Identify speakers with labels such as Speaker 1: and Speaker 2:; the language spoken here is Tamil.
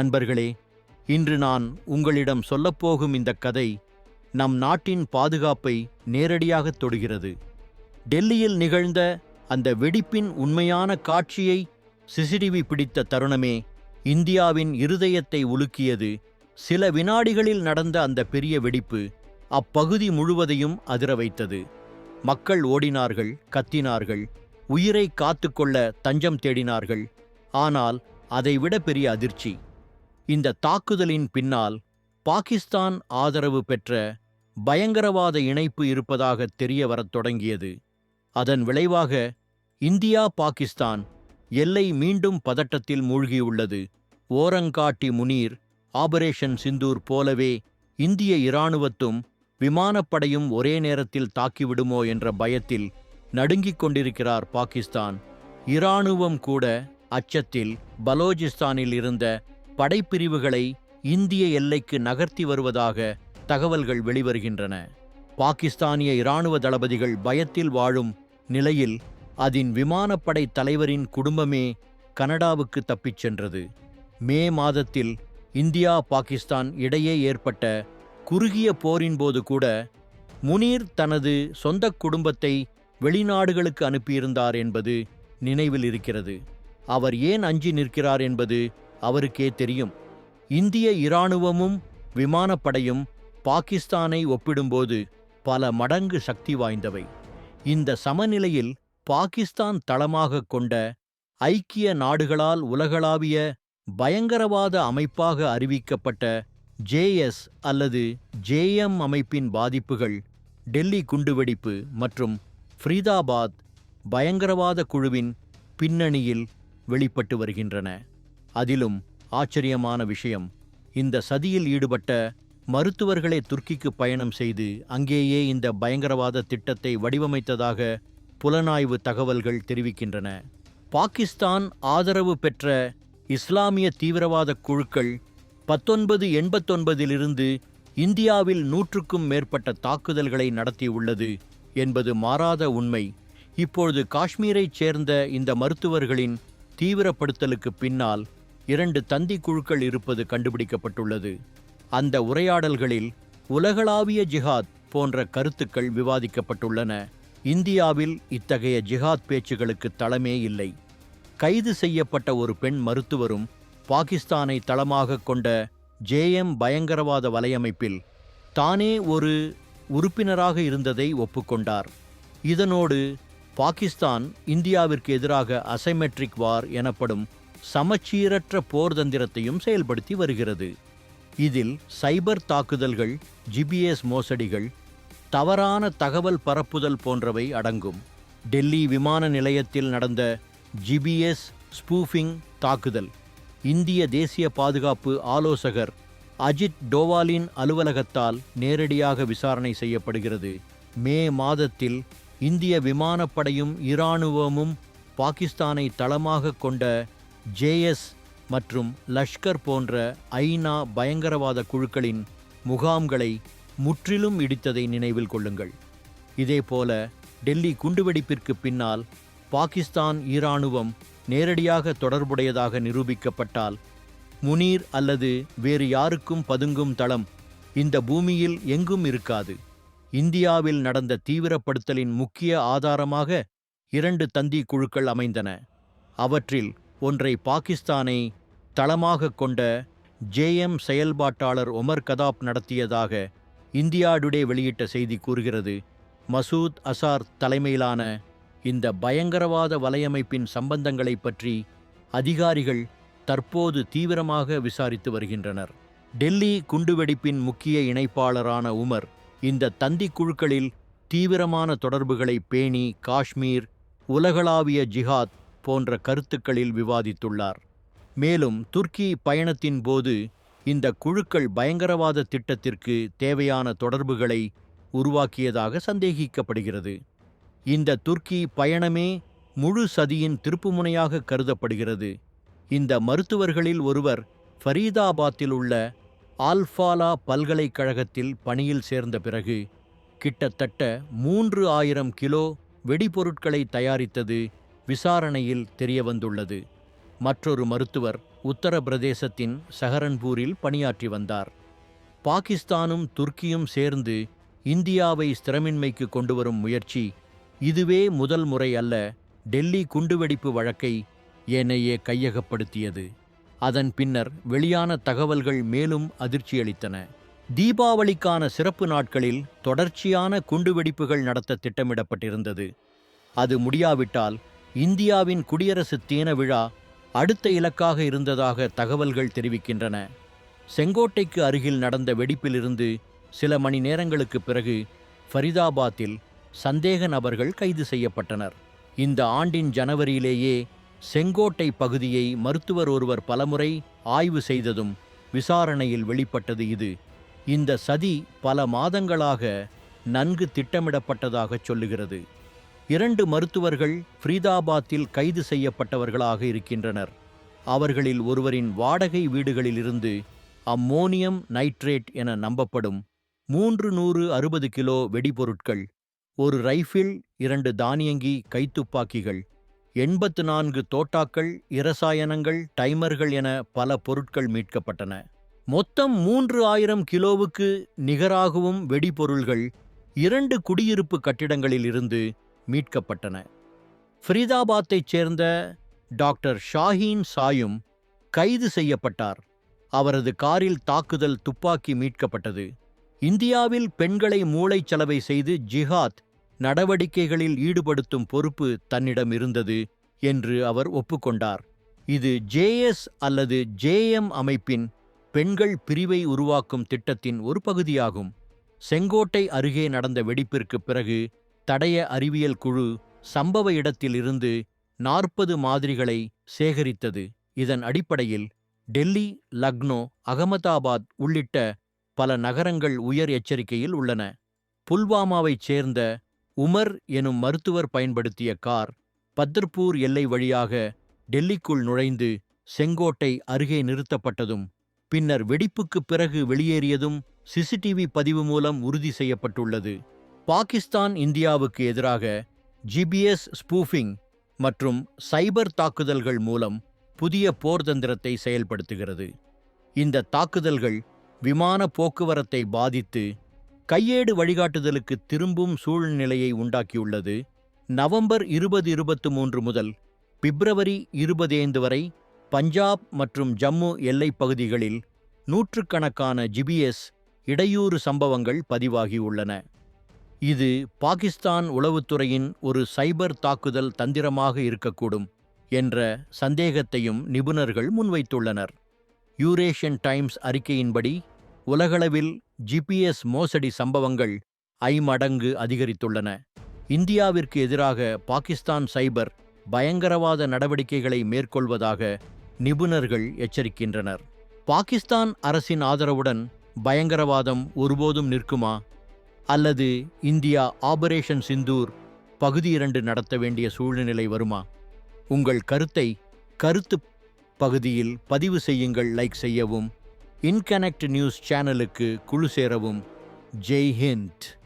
Speaker 1: நண்பர்களே இன்று நான் உங்களிடம் சொல்லப்போகும் இந்த கதை நம் நாட்டின் பாதுகாப்பை நேரடியாகத் தொடுகிறது. டெல்லியில் நிகழ்ந்த அந்த வெடிப்பின் உண்மையான காட்சியை சிசிடிவி பிடித்த தருணமே இந்தியாவின் இருதயத்தை உலுக்கியது. சில வினாடிகளில் நடந்த அந்த பெரிய வெடிப்பு அப்பகுதி முழுவதையும் அதிர வைத்தது. மக்கள் ஓடினார்கள் கத்தினார்கள் உயிரை காத்துக்கொள்ள தஞ்சம் தேடினார்கள். ஆனால் அதைவிட பெரிய அதிர்ச்சி. இந்த தாக்குதலின் பின்னால் பாகிஸ்தான் ஆதரவு பெற்ற பயங்கரவாத இணைப்பு இருப்பதாக தெரிய வரத் தொடங்கியது. அதன் விளைவாக இந்தியா பாகிஸ்தான் எல்லை மீண்டும் பதட்டத்தில் மூழ்கியுள்ளது. ஓரங்காட்டி முனீர் ஆபரேஷன் சிந்தூர் போலவே இந்திய இராணுவத்தும் விமானப்படையும் ஒரே நேரத்தில் தாக்கிவிடுமோ என்ற பயத்தில் நடுங்கிக் கொண்டிருக்கிறார் பாகிஸ்தான். இராணுவம் கூட அச்சத்தில் பலோஜிஸ்தானில் இருந்த படைப்பிரிவுகளை இந்திய எல்லைக்கு நகர்த்தி வருவதாக தகவல்கள் வெளிவருகின்றன. பாகிஸ்தானிய இராணுவ தளபதிகள் பயத்தில் வாழும் நிலையில் அதன் விமானப்படை தலைவரின் குடும்பமே கனடாவுக்கு தப்பிச் சென்றது. மே மாதத்தில் இந்தியா பாகிஸ்தான் இடையே ஏற்பட்ட குறுகிய போரின் போது கூட முனீர் தனது சொந்த குடும்பத்தை வெளிநாடுகளுக்கு அனுப்பியிருந்தார் என்பது நினைவில் இருக்கிறது. அவர் ஏன் அஞ்சி நிற்கிறார் என்பது அவருக்கே தெரியும். இந்திய இராணுவமும் விமானப்படையும் பாகிஸ்தானை ஒப்பிடும்போது பல மடங்கு சக்தி வாய்ந்தவை. இந்த சமநிலையில் பாகிஸ்தான் தளமாக கொண்ட ஐக்கிய நாடுகளால் உலகளாவிய பயங்கரவாத அமைப்பாக அறிவிக்கப்பட்ட ஜேஎஸ் அல்லது ஜேஎம் அமைப்பின் பாதிப்புகள் டெல்லி குண்டுவெடிப்பு மற்றும் ஃப்ரீதாபாத் பயங்கரவாத குழுவின் பின்னணியில் வெளிப்பட்டு வருகின்றன. அதிலும் ஆச்சரியமான விஷயம். இந்த சதியில் ஈடுபட்ட மருத்துவர்களை துர்க்கிக்கு பயணம் செய்து அங்கேயே இந்த பயங்கரவாத திட்டத்தை வடிவமைத்ததாக புலனாய்வு தகவல்கள் தெரிவிக்கின்றன. பாகிஸ்தான் ஆதரவு பெற்ற இஸ்லாமிய தீவிரவாத குழுக்கள் பத்தொன்பது எண்பத்தொன்பதிலிருந்து இந்தியாவில் நூற்றுக்கும் மேற்பட்ட தாக்குதல்களை நடத்தியுள்ளது என்பது மாறாத உண்மை. இப்பொழுது காஷ்மீரைச் சேர்ந்த இந்த மருத்துவர்களின் தீவிரப்படுத்தலுக்கு பின்னால் இரண்டு தந்தி குழுக்கள் இருப்பது கண்டுபிடிக்கப்பட்டுள்ளது. அந்த உரையாடல்களில் உலகளாவிய ஜிஹாத் போன்ற கருத்துக்கள் விவாதிக்கப்பட்டுள்ளன. இந்தியாவில் இத்தகைய ஜிஹாத் பேச்சுகளுக்கு தளமே இல்லை. கைது செய்யப்பட்ட ஒரு பெண் மருத்துவரும் பாகிஸ்தானை தளமாக கொண்ட ஜேஎம் பயங்கரவாத வலையமைப்பில் தானே ஒரு உறுப்பினராக இருந்ததை ஒப்புக்கொண்டார். இதனோடு பாகிஸ்தான் இந்தியாவிற்கு எதிராக அசைமெட்ரிக் வார் எனப்படும் சமச்சீரற்ற போர் தந்திரத்தையும் செயல்படுத்தி வருகிறது. இதில் சைபர் தாக்குதல்கள் ஜிபிஎஸ் மோசடிகள் தவறான தகவல் பரப்புதல் போன்றவை அடங்கும். டெல்லி விமான நிலையத்தில் நடந்த ஜிபிஎஸ் ஸ்பூஃபிங் தாக்குதல். இந்திய தேசிய பாதுகாப்பு ஆலோசகர் அஜித் டோவாலின் அலுவலகத்தால் நேரடியாக விசாரணை செய்யப்படுகிறது. மே மாதத்தில் இந்திய விமானப்படையும் இராணுவமும் பாகிஸ்தானை தளமாக கொண்ட ஜேஎஸ் மற்றும் லஷ்கர் போன்ற ஐநா பயங்கரவாத குழுக்களின் முகாம்களை முற்றிலும் இடித்ததை நினைவில் கொள்ளுங்கள். இதேபோல டெல்லி குண்டுவெடிப்பிற்கு பின்னால் பாகிஸ்தான் ஈராணுவம் நேரடியாக தொடர்புடையதாக நிரூபிக்கப்பட்டால் முனீர் அல்லது வேறு யாருக்கும் பதுங்கும் தளம் இந்த பூமியில் எங்கும் இருக்காது. இந்தியாவில் நடந்த தீவிரப்படுத்தலின் முக்கிய ஆதாரமாக இரண்டு தந்தி குழுக்கள் அமைந்தன. அவற்றில் ஒன்றை பாகிஸ்தானை தளமாக கொண்ட ஜேஎம் செயல்பாட்டாளர் ஒமர் கதாப் நடத்தியதாக இந்தியா டுடே வெளியிட்ட செய்தி கூறுகிறது. மசூத் அசார் தலைமையிலான இந்த பயங்கரவாத வலையமைப்பின் சம்பந்தங்களைப் பற்றி அதிகாரிகள் தற்போது தீவிரமாக விசாரித்து வருகின்றனர். டெல்லி குண்டுவெடிப்பின் முக்கிய இணைப்பாளரான உமர் இந்த தந்தி குழுக்களில் தீவிரமான தொடர்புகளை பேணி காஷ்மீர் உலகளாவிய ஜிஹாத் போன்ற கருத்துக்களில் விவாதித்துள்ளார். மேலும் துர்க்கி பயணத்தின் போது இந்த குழுக்கள் பயங்கரவாத திட்டத்திற்கு தேவையான தொடர்புகளை உருவாக்கியதாக சந்தேகிக்கப்படுகிறது. இந்த துர்க்கி பயணமே முழு சதியின் திருப்புமுனையாக கருதப்படுகிறது. இந்த மருத்துவர்களில் ஒருவர் ஃபரீதாபாத்தில் உள்ள ஆல்ஃபாலா பல்கலைக்கழகத்தில் பணியில் சேர்ந்த பிறகு கிட்டத்தட்ட மூன்று ஆயிரம் கிலோ வெடிபொருட்களை தயாரித்தது விசாரணையில் தெரியவந்துள்ளது. மற்றொரு மருத்துவர் உத்தரப்பிரதேசத்தின் சஹரன்பூரில் பணியாற்றி வந்தார். பாகிஸ்தானும் துர்க்கியும் சேர்ந்து இந்தியாவை ஸ்திரமின்மைக்கு கொண்டுவரும் முயற்சி இதுவே முதல் முறை அல்ல டெல்லி குண்டுவெடிப்பு வழக்கை ஏனையே கையகப்படுத்தியது. அதன் பின்னர் வெளியான தகவல்கள் மேலும் அதிர்ச்சியளித்தன. தீபாவளிக்கான சிறப்பு நாட்களில் தொடர்ச்சியான குண்டுவெடிப்புகள் நடத்த திட்டமிடப்பட்டிருந்தது. அது முடியாவிட்டால் இந்தியாவின் குடியரசு தின விழா அடுத்த இலக்காக இருந்ததாக தகவல்கள் தெரிவிக்கின்றன. செங்கோட்டைக்கு அருகில் நடந்த வெடிப்பிலிருந்து சில மணி நேரங்களுக்குப் பிறகு ஃபரிதாபாத்தில் சந்தேக நபர்கள் கைது செய்யப்பட்டனர். இந்த ஆண்டின் ஜனவரியிலேயே செங்கோட்டை பகுதியை மருத்துவர் ஒருவர் பலமுறை ஆய்வு செய்ததும் விசாரணையில் வெளிப்பட்டது இது. இந்த சதி பல மாதங்களாக நன்கு திட்டமிடப்பட்டதாகச் சொல்லுகிறது. இரண்டு மருத்துவர்கள் ஃப்ரீதாபாத்தில் கைது செய்யப்பட்டவர்களாக இருக்கின்றனர். அவர்களில் ஒருவரின் வாடகை வீடுகளிலிருந்து அம்மோனியம் நைட்ரேட் என நம்பப்படும் மூன்று நூறு அறுபது கிலோ வெடிபொருட்கள் ஒரு ரைஃபிள் இரண்டு தானியங்கி கைத்துப்பாக்கிகள் எண்பத்து நான்கு தோட்டாக்கள் இரசாயனங்கள் டைமர்கள் என பல பொருட்கள் மீட்கப்பட்டன. மொத்தம் மூன்று ஆயிரம் கிலோவுக்கு நிகராகவும் வெடிபொருள்கள் இரண்டு குடியிருப்பு கட்டிடங்களில் இருந்து மீட்கப்பட்டன. ஃபரீதாபாத்தைச் சேர்ந்த டாக்டர் ஷாஹீன் சாயும் கைது செய்யப்பட்டார். அவரது காரில் தாக்குதல் துப்பாக்கி மீட்கப்பட்டது. இந்தியாவில் பெண்களை மூளைச்சலவை செய்து ஜிஹாத் நடவடிக்கைகளில் ஈடுபடுத்தும் பொறுப்பு தன்னிடம் இருந்தது என்று அவர் ஒப்புக்கொண்டார். இது ஜேஎஸ் அல்லது ஜேஎம் அமைப்பின் பெண்கள் பிரிவை உருவாக்கும் திட்டத்தின் ஒரு பகுதியாகும். செங்கோட்டை அருகே நடந்த வெடிப்பிற்குப் பிறகு தடய அறிவியல் குழு சம்பவ இடத்திலிருந்து நாற்பது மாதிரிகளை சேகரித்தது. இதன் அடிப்படையில் டெல்லி லக்னோ அகமதாபாத் உள்ளிட்ட பல நகரங்கள் உயர் எச்சரிக்கையில் உள்ளன. புல்வாமாவைச் சேர்ந்த உமர் எனும் மருத்துவர் பயன்படுத்திய கார் பத்ர்பூர் எல்லை வழியாக டெல்லிக்குள் நுழைந்து செங்கோட்டை அருகே நிறுத்தப்பட்டதும் பின்னர் வெடிப்புக்குப் பிறகு வெளியேறியதும் சிசிடிவி பதிவு மூலம் உறுதி செய்யப்பட்டுள்ளது. பாகிஸ்தான் இந்தியாவுக்கு எதிராக ஜிபிஎஸ் ஸ்பூஃபிங் மற்றும் சைபர் தாக்குதல்கள் மூலம் புதிய போர் தந்திரத்தை செயல்படுத்துகிறது. இந்த தாக்குதல்கள் விமான போக்குவரத்தை பாதித்து கையேடு வழிகாட்டுதலுக்கு திரும்பும் சூழ்நிலையை உண்டாக்கியுள்ளது. நவம்பர் இருபது இருபத்து மூன்று முதல் பிப்ரவரி இருபதைந்து வரை பஞ்சாப் மற்றும் ஜம்மு எல்லைப் பகுதிகளில் நூற்றுக்கணக்கான ஜிபிஎஸ் இடையூறு சம்பவங்கள் பதிவாகியுள்ளன இது பாகிஸ்தான் உளவுத்துறையின் ஒரு சைபர் தாக்குதல் தந்திரமாக இருக்கக்கூடும் என்ற சந்தேகத்தையும் நிபுணர்கள் முன்வைத்துள்ளனர். யூரேஷியன் டைம்ஸ் அறிக்கையின்படி உலகளவில் ஜிபிஎஸ் மோசடி சம்பவங்கள் ஐமடங்கு அதிகரித்துள்ளன. இந்தியாவிற்கு எதிராக பாகிஸ்தான் சைபர் பயங்கரவாத நடவடிக்கைகளை மேற்கொள்வதாக நிபுணர்கள் எச்சரிக்கின்றனர். பாகிஸ்தான் அரசின் ஆதரவுடன் பயங்கரவாதம் ஒருபோதும் நிற்குமா? அல்லது இந்தியா ஆபரேஷன் சிந்தூர் பகுதி இரண்டு நடத்த வேண்டிய சூழ்நிலை வருமா? உங்கள் கருத்தை கருத்து பகுதியில் பதிவு செய்யுங்கள் லைக் செய்யவும். இன்கனெக்ட் நியூஸ் சேனலுக்கு குழு சேரவும். ஜெய் ஹிந்த்.